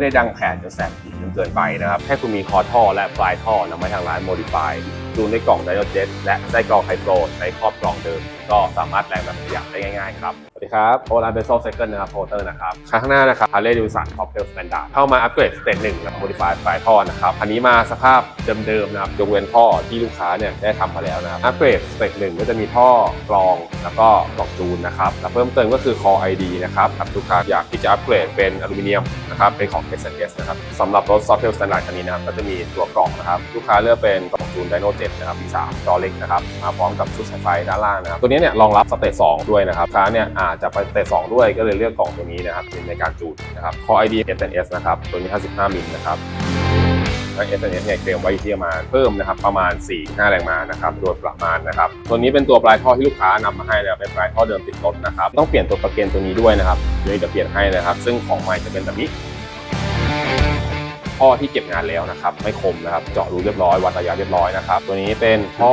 ไม่ได้ดังแผนจนแสบผิวจนเกินไปนะครับแค่คุณมีคอท่อและปลายท่อนำมาทางร้าน Modify ดูในกล่องไดโอเจตและไส้กรองไฮโฟรในครอบกล่องเดิม ก็สามารถแรงแบบประหยัดได้ง่ายๆครับ ครับโอลานเบโซไซเคิลนะครับโพเตอร์นะครับข้างหน้านะครับฮาร์เลย์ดิวสันท็อปเทลสแตนดาร์ดเข้ามาอัปเกรดสเตจหนึ่งแล้ว Modify ปลายท่อนะครับอันนี้มาสภาพเดิมๆนะครับยกเว้นท่อที่ลูกค้าเนี่ยได้ทำมาแล้วนะอัปเกรดสเตจหนึ่งก็จะมีท่อกรองแล้วก็กล่องจูนนะครับแล้วเพิ่มเติมก็คือ Core ID นะครับหาลูกค้าอยากที่จะอัปเกรดเป็นอลูมิเนียมนะครับเป็นของ S&S นะครับสำหรับรถซอฟเทลสแตนดาร์ดคันนี้นะครับก็จะมีตัวกล่องนะครับลูกค้าเลือกเป็นกล่องจูนไดโนเจ็ดนะครับ V3 จอเล็กนะครับมาพร้อมกับชุดสายไฟด้านล่างนะครับตัวนี้เนี่ยรองรับสเตจ2ด้วยนะครับลูกค้าเนี่ยอาจจะไปเตจ2ด้วยก็เลยเลือกกล่องตัวนี้นะครับในการจูดนะครับ Core ID S&S นะครับ ตัวนี้ 55 มิลนะครับและ SNS เนี่ยเตรียมไว้ที่ประมาณเพิ่มนะครับประมาณ 4-5 แรงม้านะครับโดยประมาณนะครับตัวนี้เป็นตัวปลายท่อที่ลูกค้านำมาให้นะครับเป็นปลายท่อเดิมติดรถนะครับต้องเปลี่ยนตัวประเกนตัวนี้ด้วยนะครับเดี๋ยวจะเปลี่ยนให้นะครับ ซึ่งของใหม่จะเป็นแบบนี้ ท่อที่เก็บงานแล้วนะครับไม่คมนะครับเจาะรูเรียบร้อยวัดระยะเรียบร้อยนะครับตัวนี้เป็นท่อ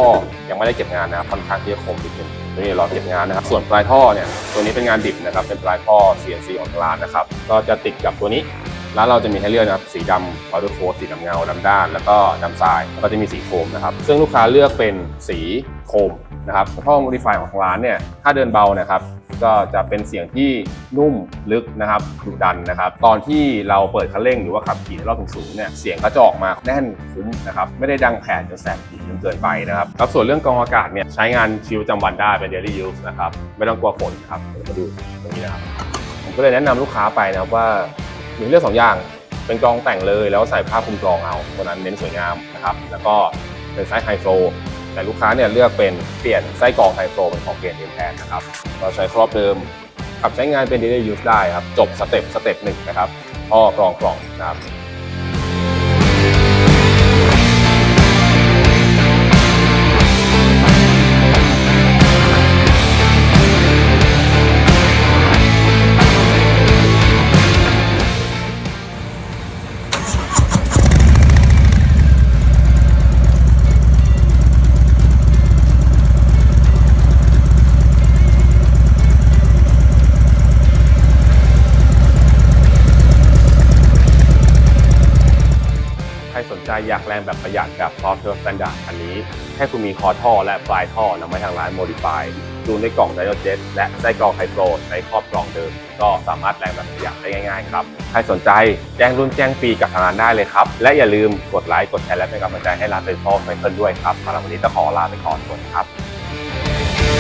ยังไม่ได้เก็บงานนะครับค่อนข้างที่จะคมนิดนึงตัวนี้เราเก็บงานนะครับ ส่วนปลายท่อเนี่ยตัวนี้เป็นงานดิบนะครับเป็นปลายท่อ CNC ของทางร้านนะครับก็จะติดกับตัวนี้ ร้านเราจะมีให้เลือกนะครับสีดำ powder coat สีดำเงาดำด้าน แล้วก็ดำทรายแล้วก็จะมีสีโคมนะครับซึ่งลูกค้าเลือกเป็นสีโคมนะครับท่อ modify ของทางร้านเนี่ยถ้าเดินเบานะครับก็จะเป็นเสียงที่นุ่มลึกนะครับดุดันนะครับ ตอนที่เราเปิดคันเร่งหรือว่าขับขี่รอบสูงเนี่ยเสียงก็จะออกมาแน่นคุ้มนะครับไม่ได้ดังแผ่จนแสบหูจนเกินไปนะครับแล้วส่วนเรื่องกรองอากาศเนี่ยใช้งานชีวิตประจำวันได้เป็น daily use นะครับไม่ต้องกลัวฝนนะครับมาดูตรงนี้นะครับผมก็เลยแนะนำลูกค้าไปนะครับว่า มีเลือกสองอย่าง เป็นกรองแต่งเลยแล้วใส่ผ้าคลุมกรองเอาตัวนั้นเน้นสวยงามนะครับ แล้วก็เป็นไซส์ไฮโฟลแต่ลูกค้าเนี่ยเลือกเป็นเปลี่ยนไส้กรองไฮโฟลเป็นของเปลี่ยนเอ็มแทนนะครับ เราใช้ครอบเดิมขับใช้งานเป็น daily use ได้ครับ จบสเต็ปสเต็ปหนึ่งนะครับพ่อกรองกล่องนะครับ ใจอยากแรงแบบประหยัดแบบซอฟต์เทลสแตนดาร์ดคันนี้แค่คุณมีคอท่อและปลายท่อนำมาทางร้าน Modify ดูในกล่องไดโนเจ็ตและไส้กรองไฮโฟรในครอบกล่องเดิม ก็สามารถแรงแบบประหยัดได้ง่ายๆครับ ใครสนใจแจ้งรุ่นแจ้งฟรีกับทางร้านได้เลยครับ และอย่าลืมกดไลค์กดแชร์และเป็นกำลังใจให้ร้านเป็นพ่อไซเคิลด้วยครับสำหรับวันนี้จะขอลาไปก่อนสวัสดีครับ